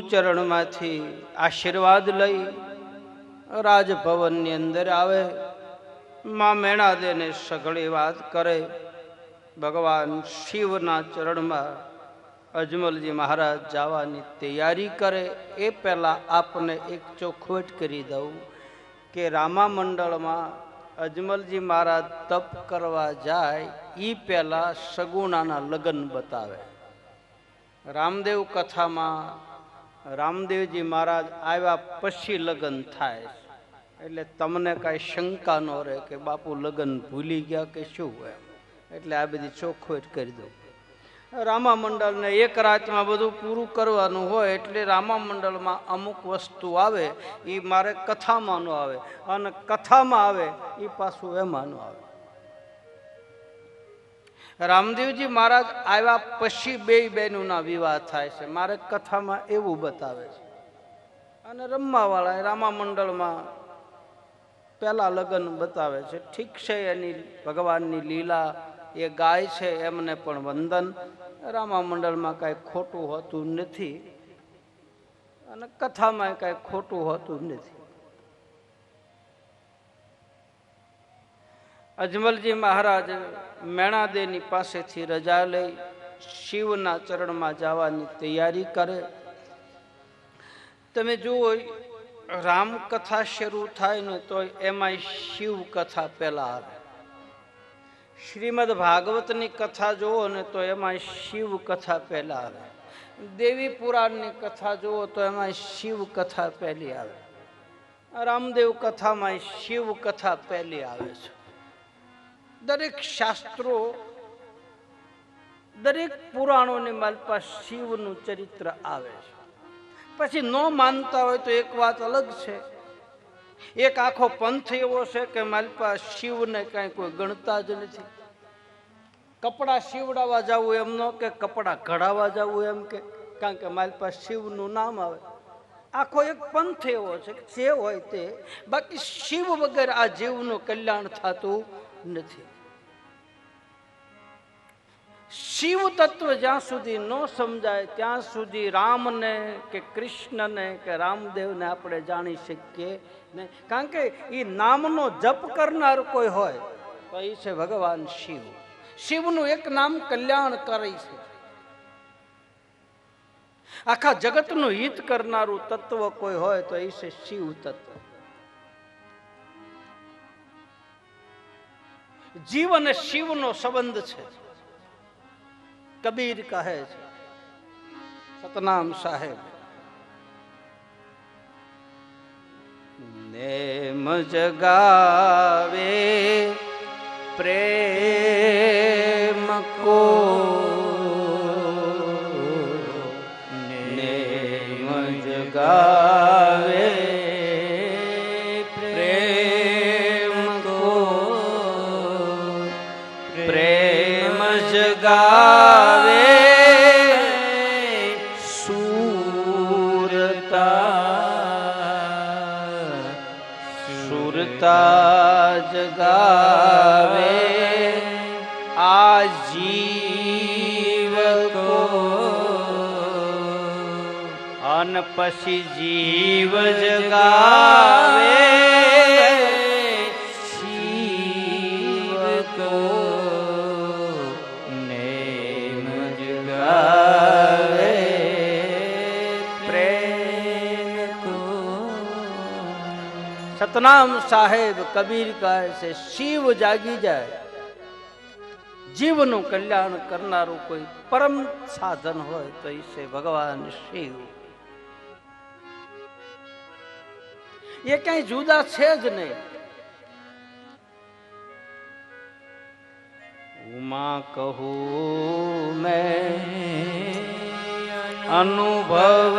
ચરણમાંથી આશીર્વાદ લઈ રાજભવનની અંદર આવે. માં મેણાદેને સઘળી વાત કરે. ભગવાન શિવના ચરણમાં અજમલજી મહારાજ જવાની તૈયારી કરે. એ પહેલાં આપને એક ચોખવટ કરી દઉં કે રામા મંડળમાં અજમલજી મહારાજ તપ કરવા જાય એ પહેલાં સગુણાના લગ્ન બતાવે. રામદેવ કથામાં રામદેવજી મહારાજ આવ્યા પછી લગ્ન થાય. એટલે તમને કાંઈ શંકા ન રહે કે બાપુ લગ્ન ભૂલી ગયા કે શું એમ. એટલે આ બધી ચોખવટ કરી દઉં રામા મંડળને એક રાતમાં બધું પૂરું કરવાનું હોય એટલે રામા મંડળમાં અમુક વસ્તુ આવે એ મારે કથામાં ન આવે. અને કથામાં આવે એ પાછું એમાં ન આવે. રામદેવજી મહારાજ આવ્યા પછી બે બહેનોના વિવાહ થાય છે. મારે કથામાં એવું બતાવે છે. અને રમવાવાળા રામા મંડળમાં પહેલાં લગ્ન બતાવે છે. ઠીક છે એની ભગવાનની લીલા એ ગાય છે, એમને પણ વંદન. રામા મંડળમાં કાંઈ ખોટું હોતું નથી. અને કથામાં કાંઈ ખોટું હોતું નથી. અજમલજી મહારાજ મેણાદેની પાસેથી રજા લઈ શિવના ચરણમાં જવાની તૈયારી કરે. તમે જુઓ, રામકથા શરૂ થાય ને તો એમાં શિવ કથા પહેલા આવે. શ્રીમદ ભાગવતની કથા જુઓ ને તો એમાં શિવ કથા પહેલા આવે. દેવી પુરાણની કથા જુઓ તો એમાં શિવ કથા પહેલી આવે. રામદેવ કથામાં શિવ કથા પહેલી આવે છે. દરેક શાસ્ત્રો, દરેક પુરાણોની માલપા શિવનું ચરિત્ર આવે છે. પછી ન માનતા હોય તો એક વાત અલગ છે. એક આખો પંથ એવો છે કે માલપા શિવને કાંઈ કોઈ ગણતા જ નથી. કપડાં શિવડાવવા જવું એમ ન કે, કપડાં ઘડાવવા જવું એમ કે, કારણ કે માલપા શિવનું નામ આવે. આખો એક પંથ એવો છે જે હોય તે. બાકી શિવ વગર આ જીવનું કલ્યાણ થતું નથી. શિવ તત્વ જ્યાં સુધી ન સમજાય, ત્યાં સુધી રામને કે કૃષ્ણને કે રામદેવને આપણે જાણી શકીએ નહીં. કારણ કે એ નામનો જપ કરનાર કોઈ હોય, તો એ છે ભગવાન શિવ. શિવનું એક નામ કલ્યાણ કરે છે. આખા જગતનું હિત કરનારું તત્વ કોઈ હોય, તો એ છે શિવ તત્વ જીવ અને શિવનો સંબંધ છે. કબીર કહે છે સતનામ સાહેબ નેમ જગાવે પ્રેમ કો જગાવે સુરતા સુરતા જગાવે આ જીવ કો અન પછી જીવ જગાવે સતનામ સાહેબ કબીર કહે છે, શિવ જાગી જાય. જીવનું કલ્યાણ કરનારું કોઈ પરમ સાધન હોય તો એ ભગવાન શિવ. એ કઈ જુદા છે જ નહીં. ઉમા કહું મેં અનુભવ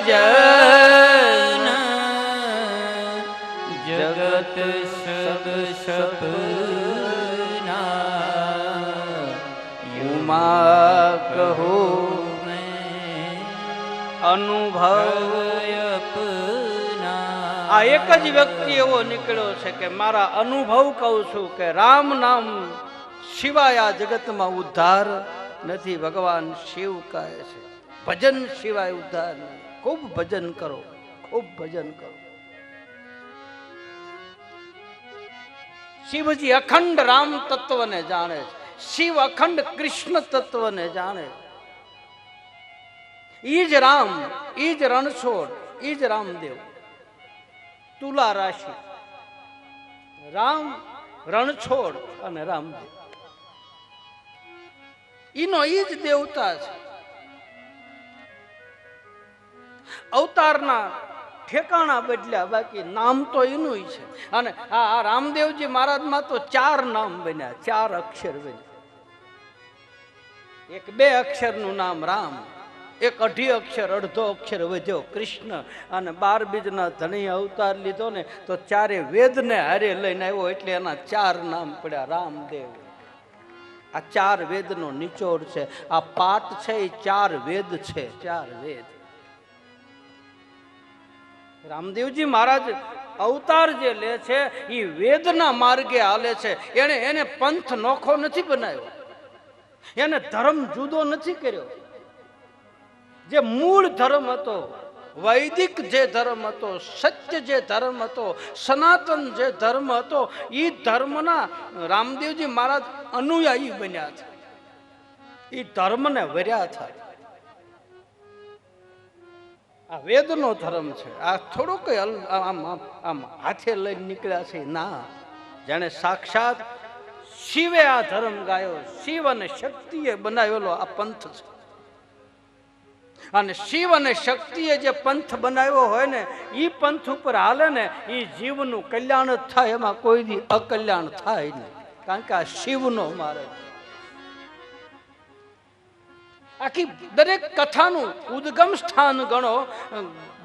ભજન. જગત સબ સપના. યુમા કહો અનુભવ આ એક જ વ્યક્તિ એવો નીકળ્યો છે કે મારા અનુભવ કહું છું કે રામ નામ સિવાય આ જગતમાં ઉદ્ધાર નથી. ભગવાન શિવ કહે છે. ભજન સિવાય ઉદ્ધાર નહીં ખૂબ ભજન કરો, ખૂબ ભજન કરો. શિવજી અખંડ રામ તત્વને જાણે છે. શિવ અખંડ કૃષ્ણ તત્વને જાણે ઈ જ રામ, ઈ જ રણછોડ, ઈ જ રામદેવ. તુલા રાશિ. રામ, રણછોડ અને રામદેવ. ઈનો ઈ જ દેવતા છે. અવતારના ઠેકાણા બદલ્યા, બાકી નામ તો એનું છે. અને આ રામદેવજી મહારાજમાં તો ચાર નામ બન્યા, ચાર અક્ષર બન્યા. એક બે અક્ષરનું નામ રામ, એક અઢી અક્ષર, અડધો અક્ષર વધ્યો કૃષ્ણ, અને બાર બીજના ધણી અવતાર લીધો ને, તો ચારે વેદને હારે લઈને આવ્યો, એટલે એના ચાર નામ પડ્યા, રામદેવ. આ ચાર વેદનો નિચોડ છે. આ પાઠ છે, એ ચાર વેદ છે. ચાર વેદ. રામદેવજી મહારાજ અવતાર જે લે છે એ વેદના માર્ગે હાલે છે. એને એને પંથ નોખો નથી બનાવ્યો. એને ધર્મ જુદો નથી કર્યો. જે મૂળ ધર્મ હતો, વૈદિક જે ધર્મ હતો, સત્ય જે ધર્મ હતો, સનાતન જે ધર્મ હતો એ ધર્મના રામદેવજી મહારાજ અનુયાયી બન્યા છે. એ ધર્મને વર્યા થાય આ વેદનો ધર્મ છે. આ થોડુંક આમ આમ હાથે લઈને નીકળ્યા છે. ના, જાણે સાક્ષાત શિવે આ ધર્મ ગાયો. શિવ અને શક્તિએ બનાવેલો આ પંથ છે. અને શિવ અને શક્તિએ જે પંથ બનાવ્યો હોય ને એ પંથ ઉપર હાલે ને એ જીવનું કલ્યાણ જ થાય. એમાં કોઈ અકલ્યાણ થાય નહીં. કારણ કે આ શિવનો મારે આખી દરેક કથાનું ઉદ્ગમ સ્થાન ગણો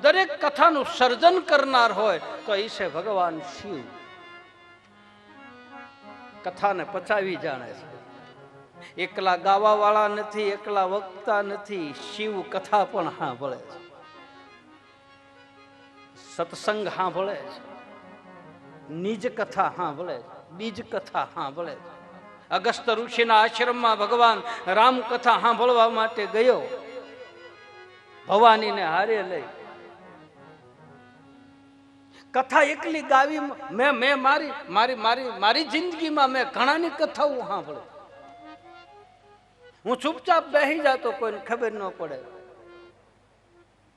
દરેક કથાનું સર્જન કરનાર હોય તો એ છે ભગવાન શિવ. કથાને પચાવી જાણે છે. એકલા ગાવા વાળા નથી, એકલા વક્તા નથી, શિવ કથા પણ સાંભળે છે. સત્સંગ સાંભળે છે. નિજ કથા સાંભળે છે. બીજ કથા સાંભળે છે. અગસ્ત ઋષિના આશ્રમમાં ભગવાન રામ કથા સાંભળવા માટે ગયો. ભવાનીને હારે લઈ. કથા એકલી ગાવી મેં મેં મારી મારી મારી મારી જિંદગીમાં મેં ઘણાની કથાઓ સાંભળી. હું ચૂપચાપ બેસી જાતો કોઈને ખબર ન પડે.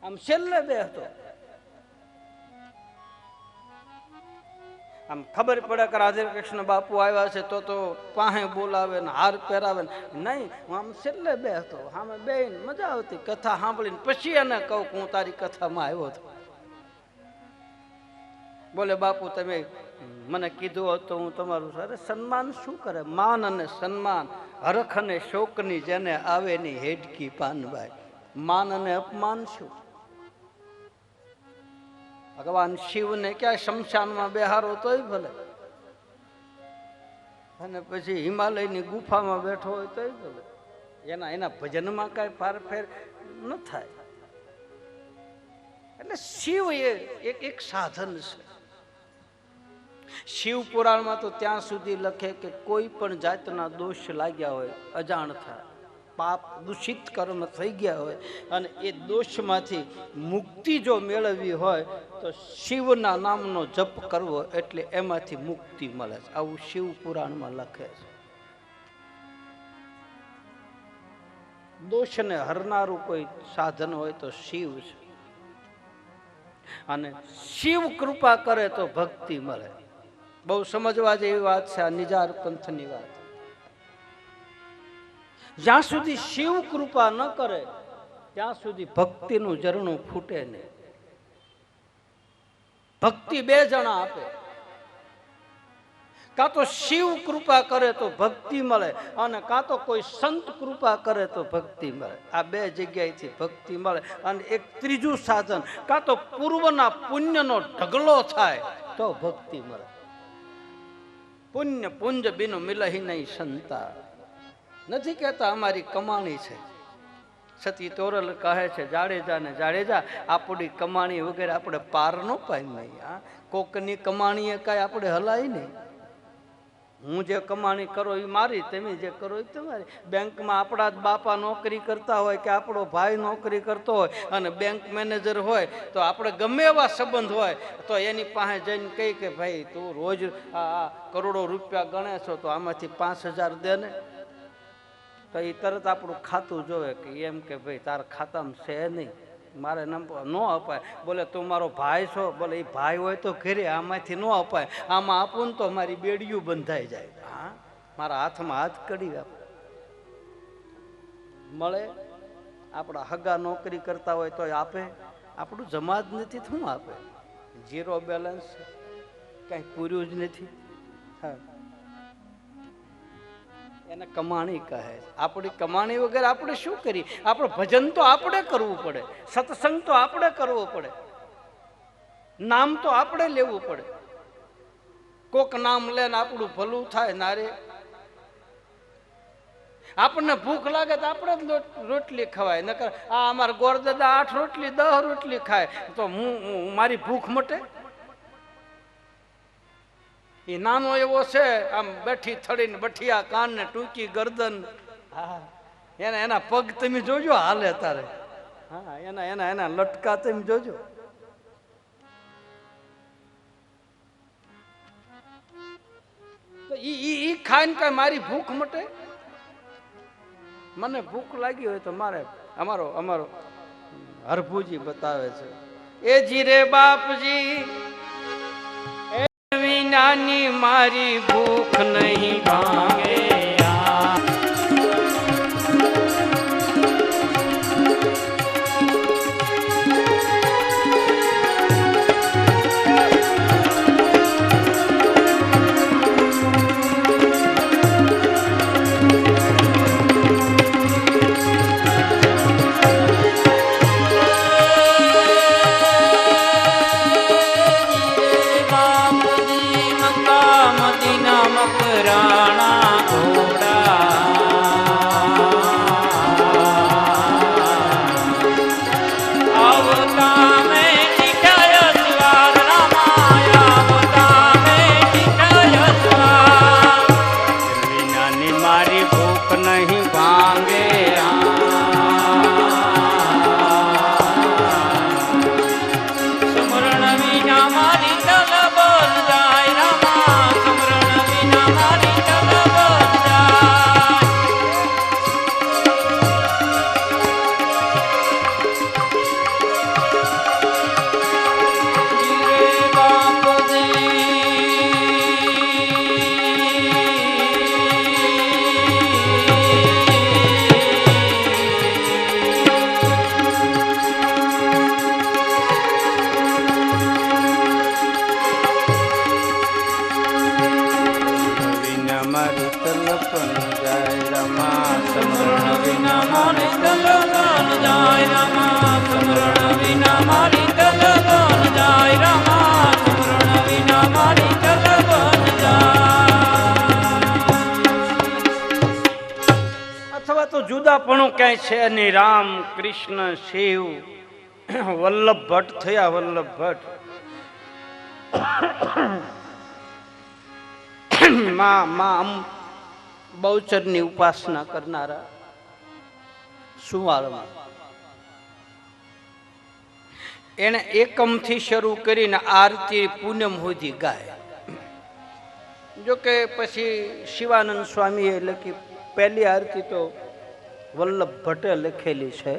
આમ છેલ્લે બેસતો. આમ ખબર પડે કે રાધે કૃષ્ણ બાપુ આવ્યા છે તો તો પાહે બોલાવે ને હાર પહેરાવે નહીં, હું આમ છેલ્લે બેસતો આમે બે મજા આવતી કથા સાંભળીને પછી એને કહું કે હું તારી કથામાં આવ્યો હતો. બોલે, બાપુ, તમે મને કીધું હતું, હું તમારું અરે સન્માન શું કરે? માન અને સન્માન, હરખ અને શોકની જેને આવે ની હેડકી પાનભાઈ માન અને અપમાન શું? ભગવાન શિવને ક્યાં શમશાનમાં બેહારો તોય ભલે. અને પછી હિમાલયની ગુફામાં બેઠો હોય તોય ભલે. એના એના ભજનમાં કાંઈ ફારફેર ન થાય. એટલે શિવ એ એક એક સાધન છે. શિવ પુરાણમાં તો ત્યાં સુધી લખે કે કોઈ પણ જાતના દોષ લાગ્યા હોય, અજાણ થાય. પાપ દૂષિત કર્મ થઈ ગયા હોય અને એ દોષમાંથી મુક્તિ જો મેળવવી હોય તો શિવના નામનો જપ કરવો એટલે એમાંથી મુક્તિ મળે છે. આવું શિવ પુરાણમાં લખે છે. દોષને હરનારું કોઈ સાધન હોય તો શિવ છે. અને શિવ કૃપા કરે તો ભક્તિ મળે. બહુ સમજવા જેવી વાત છે, આ નિજાર પંથની વાત. જ્યાં સુધી શિવ કૃપા ન કરે, ત્યાં સુધી ભક્તિનું ઝરણું ફૂટે નહીં. ભક્તિ બે જણા આપે. કાં તો શિવ કૃપા કરે તો ભક્તિ મળે અને કાં તો કોઈ સંત કૃપા કરે તો ભક્તિ મળે. આ બે જગ્યાએથી ભક્તિ મળે અને એક ત્રીજું સાધન, કાં તો પૂર્વના પુણ્યનો ઢગલો થાય તો ભક્તિ મળે. પુણ્ય પુંજ બિનું મિલહી નહીં સંતા નથી કહેતા અમારી કમાણી છે. સતી તોરલ કહે છે જાડેજા ને જાડેજા આપણી કમાણી વગેરે આપણે પાર ન પાય નહીં આ કોકની કમાણીએ કાંઈ આપણે હલાય નહીં. હું જે કમાણી કરો એ મારી, તમે જે કરો એ તમારી. બેંકમાં આપણા જ બાપા નોકરી કરતા હોય કે આપણો ભાઈ નોકરી કરતો હોય અને બેંક મેનેજર હોય તો આપણે ગમે એવા સંબંધ હોય તો એની પાસે જઈને કહી કે, ભાઈ, તું રોજ આ કરોડો રૂપિયા ગણે છો તો આમાંથી પાંચ હજાર દે ને. તો એ તરત આપણું ખાતું જોવે કે એમ કે ભાઈ તારા ખાતામાં છે નહીં. મારે નંબર ન અપાય. બોલે, તું મારો ભાઈ છો. બોલે એ ભાઈ હોય તો ઘરે આમાંથી ન અપાય. આમાં આપું ને તો મારી બેડિયું બંધાઈ જાય. હા? મારા હાથમાં હાથ કડી આપ. મળે? આપણા હગા નોકરી કરતા હોય તો આપે. આપણું જમા જ નથી શું આપે? ઝીરો બેલેન્સ કાંઈ પૂર્યું જ નથી. હા. એને કમાણી કહે. આપણી કમાણી વગર આપણે શું કરીએ? આપણે ભજન તો આપણે કરવું પડે. સત્સંગ તો આપણે કરવો પડે. નામ તો આપણે લેવું પડે. કોક નામ લે ને આપણું ભલું થાય નારે આપણને ભૂખ લાગે તો આપણે જ રોટ- રોટલી ખવાય. નકર આ અમારા ગોરદાદા આઠ રોટલી, દહ રોટલી ખાય. તો હું- મારી ભૂખ મટે? એ નાનો એવો છે, આમ બેઠી થડીને બઠિયા કાન ને ટૂંકી ગરદન. હા, એના એના પગ તમે જોજો હાલે તારે. હા, એના એના એના લટકા તમે જોજો. ઈ ખાઈને કઈ મારી ભૂખ મટે? મને ભૂખ લાગી હોય તો મારે, અમારો અમારો હરભુજી બતાવે છે. એ જીરે બાપજી વિનાની મારી ભૂખ નહીં ભાંગે. તો કહે છે અને રામ, કૃષ્ણ, શિવ. વલ્લભ ભટ્ટ થયા, વલ્લભ ભટ્ટ. માં માં બહુચરની ઉપાસના કરનારા સુવાળમાં. એને એકમથી શરૂ કરીને આરતી પૂનમ સુધી ગાય. જો કે પછી શિવાનંદ સ્વામીએ લખી પહેલી આરતી તો વલ્લભ ભટ્ટે લખેલી છે.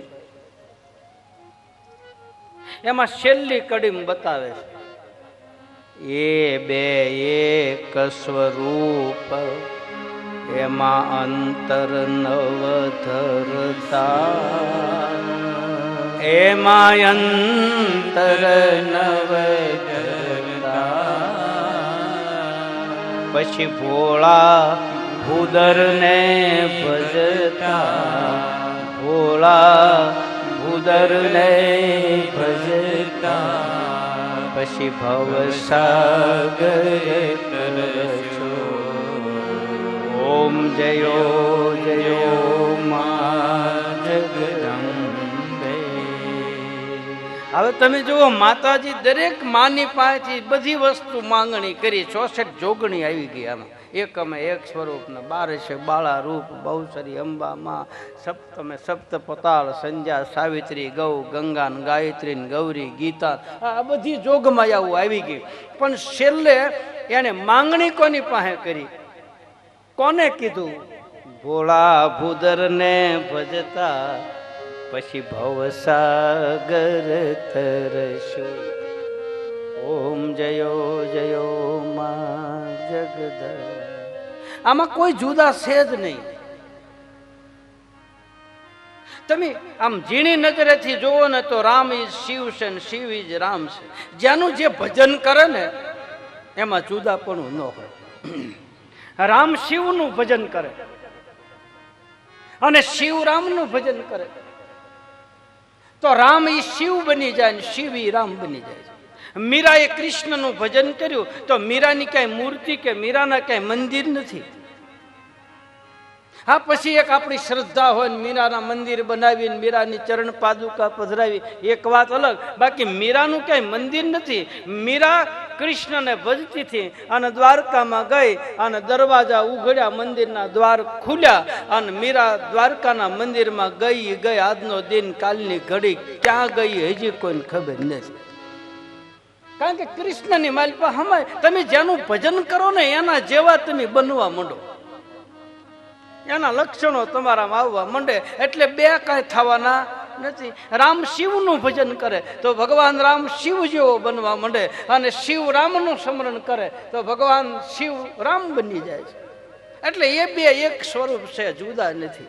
એમાં છેલ્લી કડીમ બતાવે છે. એ બે એક સ્વરૂપ, એમાં અંતર નવ ધરતા એમાં અંતર નવ ધરતા પછી ભોળા ભૂદરને ભજતા ભોળા ભૂદરને ભજતા. પછી ભવસાગર ઓમ જયો જયો. હવે તમે જુઓ, માતાજી દરેક માની પાસેથી બધી વસ્તુ માંગણી કરી, ચોસઠ જોગણી આવી ગઈ આમાં. એક અમે એક સ્વરૂપ ને બાર છે, બાળા રૂપ, બહુસરી અંબામાં સપ્તમે સપ્ત પતાળ, સંધ્યા, સાવિત્રી, ગૌ, ગંગા ને ગાયત્રી ગૌરી, ગીતા આ બધી જોગમાયાઓ આવું ગઈ. પણ છેલ્લે એને માંગણી કોની પાસે કરી? કોને કીધું? ભોળા ભૂદર ને ભજતા પછી ભવસાગર તરશો. ઓમ જયો જયો મા જગદ આમાં કોઈ જુદા છે જ નહીં. તમે આમ ઝીણી નજરેથી જોવો ને તો રામ ઇઝ શિવ છે ને શિવ ઇઝ રામ છે. જેનું જે ભજન કરે ને, એમાં જુદાપણું ન હોય. રામ શિવનું ભજન કરે. અને શિવ રામનું ભજન કરે. તો રામ એ શિવ બની જાય ને શિવ એ રામ બની જાય મીરાએ કૃષ્ણનું ભજન કર્યું તો મીરાની કાંઈ મૂર્તિ કે મીરાના કાંઈ મંદિર નથી. હા, પછી એક આપણી શ્રદ્ધા હોય મીરાના મંદિર બનાવીને મીરાની ચરણ પાદુકા પધરાવી, એક વાત અલગ. બાકી મીરાનું ક્યાંય મંદિર નથી. મીરા કૃષ્ણને ભજતી હતી અને દ્વારકામાં ગઈ અને દરવાજા ઉઘડ્યા, મંદિરના દ્વાર ખુલ્યા અને મીરા દ્વારકાના મંદિરમાં ગઈ ગઈ. આજનો દિન કાલની ઘડી ક્યાં ગઈ હજી કોઈને ખબર નથી. કારણ કે કૃષ્ણની માલિકા હમાય, તમે જેનું ભજન કરો ને એના જેવા તમે બનવા માંડો. એના લક્ષણો તમારામાં આવવા માંડે. એટલે બે કાંઈ થવાના નથી. રામ શિવનું ભજન કરે તો ભગવાન રામ શિવ જેવો બનવા માંડે અને શિવ રામનું સ્મરણ કરે તો ભગવાન શિવ રામ બની જાય છે. એટલે એ બે એક સ્વરૂપ છે, જુદા નથી.